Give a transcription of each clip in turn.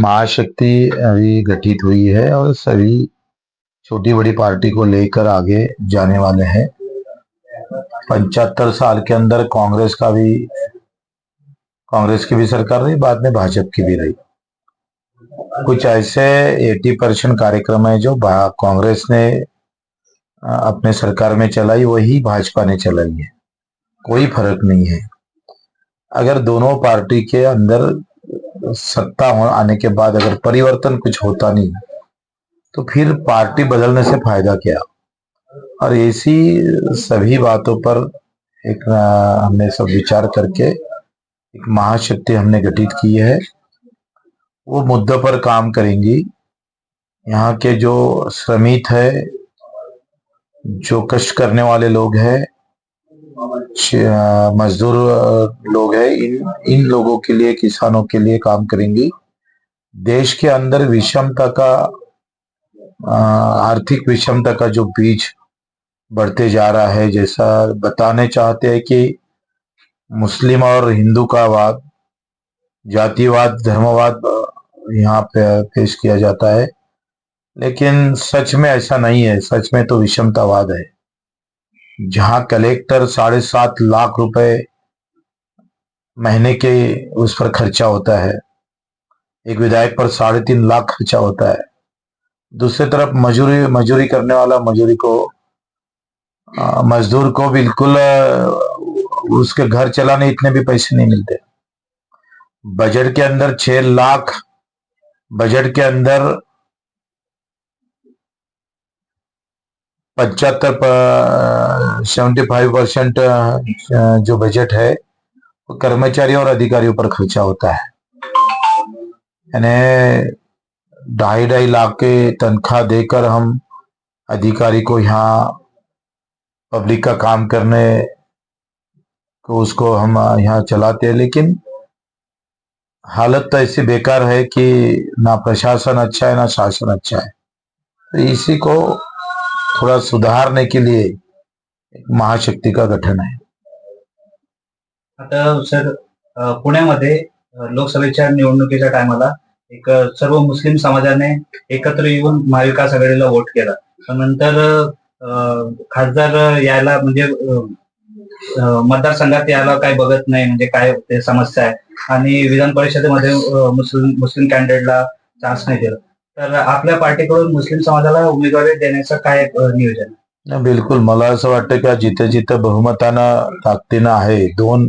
महाशक्ति अभी गठित हुई है और सभी छोटी बड़ी पार्टी को लेकर आगे जाने वाले हैं। पंचहत्तर साल के अंदर कांग्रेस का भी, कांग्रेस की भी सरकार रही, बाद में भाजपा की भी रही। कुछ ऐसे 80 परसेंट कार्यक्रम है जो कांग्रेस ने अपने सरकार में चलाई, वही भाजपा ने चलाई है। कोई फ़र्क नहीं है। अगर दोनों पार्टी के अंदर सत्ता आने के बाद अगर परिवर्तन कुछ होता नहीं तो फिर पार्टी बदलने से फ़ायदा क्या? और ऐसी सभी बातों पर एक हमने सब विचार करके एक महाशक्ति हमने गठित की है। वो मुद्दों पर काम करेंगी। यहाँ के जो श्रमिक है, जो कष्ट करने वाले लोग हैं मजदूर लोग हैं। इन इन लोगों के लिए, किसानों के लिए काम करेंगी। देश के अंदर विषमता का आर्थिक विषमता का जो बीज बढ़ते जा रहा है, जैसा बताने चाहते हैं कि मुस्लिम और हिंदू का वाद, जातिवाद, धर्मवाद यहाँ पे पेश किया जाता है। लेकिन सच में ऐसा नहीं है। सच में तो विषमतावाद है। जहाँ कलेक्टर साढ़े सात लाख रुपए महीने के उस पर खर्चा होता है। एक विधायक पर साढ़े तीन लाख खर्चा होता है। दूसरी तरफ़ मजूरी मजूरी करने वाला मजूरी को मजदूर को बिल्कुल उसके घर चलाने इतने भी पैसे नहीं मिलते। बजट के अंदर छह लाख, बजट के अंदर पचहत्तर सेवेंटी फाइव परसेंट जो बजट है, वो कर्मचारी और अधिकारियों पर खर्चा होता है। यानी ढाई ढाई लाख के तनख्वाह देकर हम अधिकारी को यहाँ पब्लिक का काम करने को उसको हम यहाँ चलाते हैं। लेकिन हालत तो ऐसी बेकार है कि ना प्रशासन अच्छा है, ना शासन अच्छा है। तो इसी को थोड़ा सुधारने के लिए महाशक्ति का गठन है। आता सर पुण्यामध्ये लोकसभेच्या निवडणुकीच्या टायमाला एक सर्व मुस्लिम समाजाने एकत्र येऊन महाविकास आघाडीला वोट केला. नंतर खासदार यायला म्हणजे मतदारसंघात यायला काही बघत नाही म्हणजे काय ते समस्या आहे. आणि विधान परिषदेमध्ये मुस्लिम मुस्लिम कॅन्डिडेटला चान्स नाही दिला. तर आपल्या पार्टीकडून मुस्लिम समाजाला उमेदवारी देण्याचं काय नियोजन नाही, बिलकुल. मला असं वाटतं की जिथे जिथे बहुमतानं ताकदीनं आहे दोन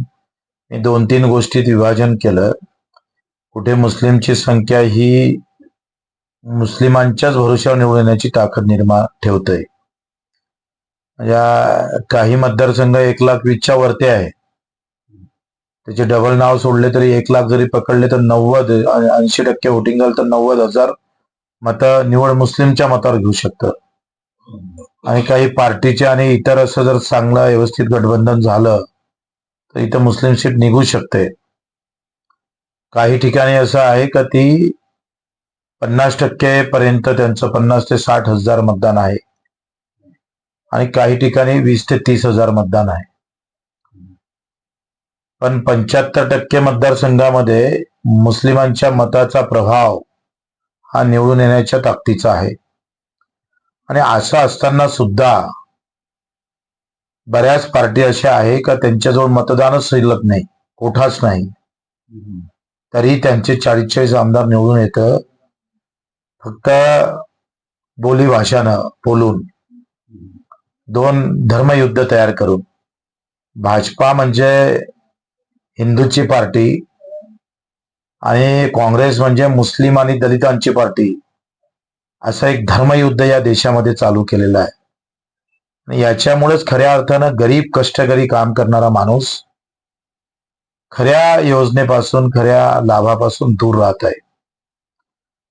दोन तीन गोष्टीत विभाजन केलं कुठे मुस्लिमची संख्या ही मुस्लिमांच्याच भरोश्यावर निवडून येण्याची ताकद निर्माण ठेवतंय. या काही मतदारसंघ एक लाख वीसच्या वरती आहे. त्याचे डबल नाव सोडले तरी एक लाख जरी पकडले तर नव्वद ऐंशी टक्के वोटिंग झालं तर नव्वद हजार मत निवड मुस्लिमच्या मतावर घेऊ शकतं. आणि काही पार्टीचे आणि इतर असं जर चांगलं व्यवस्थित गठबंधन झालं तर इथं मुस्लिम सीट निघू शकते. काही ठिकाणी असं आहे का ती पन्नास टक्के पर्यंत त्यांचं पन्नास ते साठ हजार मतदान आहे. आणि काही ठिकाणी वीस ते तीस हजार मतदान आहे. पण पंच्याहत्तर टक्के मतदारसंघामध्ये मुस्लिमांच्या मताचा प्रभाव हा निवडून येण्याच्या ताकदीचा आहे. आणि असं असताना सुद्धा बऱ्याच पार्टी अशा आहे का त्यांच्याजवळ मतदानच शिल्लक नाही कोठाच नाही. तरी त्यांचे चाळीस चाळीस आमदार निवडून येतं. फक्त बोली भाषानं बोलून दोन धर्मयुद्ध तयार करून. भाजपा म्हणजे हिंदूची पार्टी आणि काँग्रेस म्हणजे मुस्लिम आणि दलितांची पार्टी असं एक धर्मयुद्ध या देशामध्ये चालू केलेलं आहे. आणि याच्यामुळेच खऱ्या अर्थानं गरीब कष्टकरी काम करणारा माणूस खऱ्या योजनेपासून खऱ्या लाभापासून दूर राहत आहे.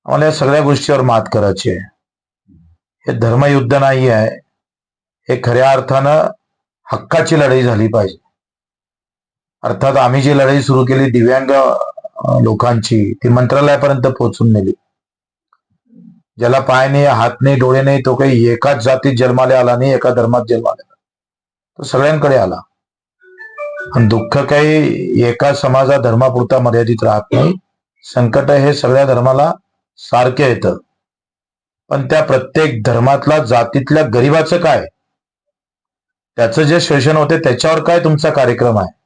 आम्हाला या सगळ्या गोष्टीवर मात करायची आहे. हे धर्मयुद्ध नाही आहे. हे खऱ्या अर्थानं हक्काची लढाई झाली पाहिजे. अर्थात आम्ही जी लढाई सुरू केली दिव्यांग लोकांची ती मंत्रालयापर्यंत पोहोचून नेली. ज्याला पाय नाही हात नाही डोळे नाही तो काही एकाच जातीत जन्माला आला नाही एका धर्मात जन्माला आला तो सगळ्यांकडे आला. पण दुःख काही एका समाजा धर्मापुरता मर्यादित राहत नाही. संकट हे सगळ्या धर्माला सारखे येतं. पण त्या प्रत्येक धर्मातला जातीतल्या गरीबाचं काय? त्याचं जे शोषण होते त्याच्यावर काय तुमचा कार्यक्रम आहे?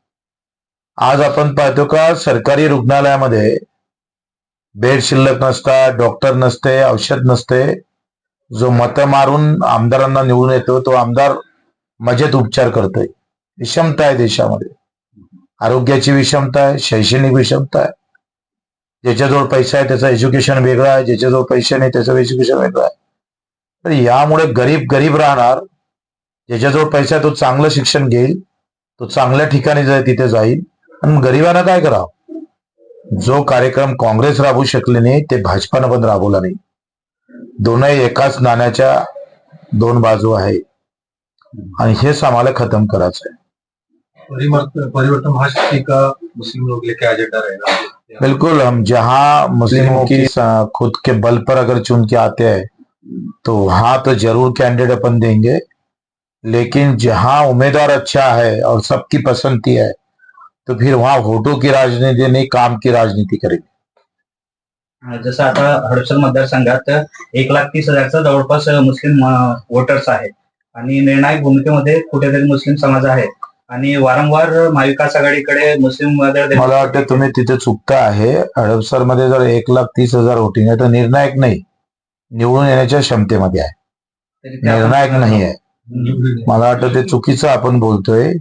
आज आपण पाहतो का सरकारी रुग्णालयामध्ये बेड शिल्लक नसतात डॉक्टर नसते औषध नसते. जो मत मारून आमदारांना निवडून येतो तो आमदार मजेत उपचार करतोय. विषमता आहे देशामध्ये. आरोग्याची विषमता आहे शैक्षणिक विषमता आहे. ज्याच्याजवळ पैसा आहे त्याचं एज्युकेशन वेगळं आहे. ज्याच्याजवळ पैसे नाही त्याचं एज्युकेशन वेगळं आहे. तर यामुळे गरीब गरीब राहणार. ज्याच्याजवळ पैसा आहे तो चांगलं शिक्षण घेईल. तो चांगल्या ठिकाणी जाईल तिथे जाईल. आणि गरिबांना काय करावं? जो कार्यक्रम काँग्रेस राबवू शकले नाही ते भाजपानं पण राबवला नाही. दोनही एकाच नाण्याच्या दोन बाजू आहे आणि हेच आम्हाला खतम करायचं आहे परिवर्तन परिवर्तन महाशक्ति का? मुस्लिम लोग लेके एजेंडा रहेगा बिल्कुल हम जहां मुस्लिमों की खुद के बल पर अगर चुन के आते हैं तो वहां तो जरूर कैंडिडेट अपन देंगे। लेकिन जहां उम्मीदवार अच्छा है और सबकी पसंदगी है तो फिर वहां वोटों की राजनीति नहीं काम की राजनीति करेंगे। जसं आता हडपसर मतदारसंघात एक लाख तीस हजारचा जवळपास मुस्लिम वोटर्स आहेत. आणि निर्णायक भूमिकेमध्ये कुठेतरी मुस्लिम समाज आहे. आणि वारंवार महाविकास आघाडीकडे मुस्लिम मला वाटतं तुम्ही तिथे चुकता आहे. हडपसरमध्ये जर एक लाख तीस हजार वोटिंग आहे तर निर्णायक नाही. निवडून येण्याच्या क्षमतेमध्ये आहे. निर्णायक नाही आहे. मला वाटतं ते चुकीचं आपण बोलतोय.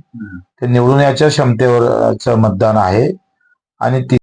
ते निवडून याच्या क्षमतेवर च मतदान आहे. आणि ती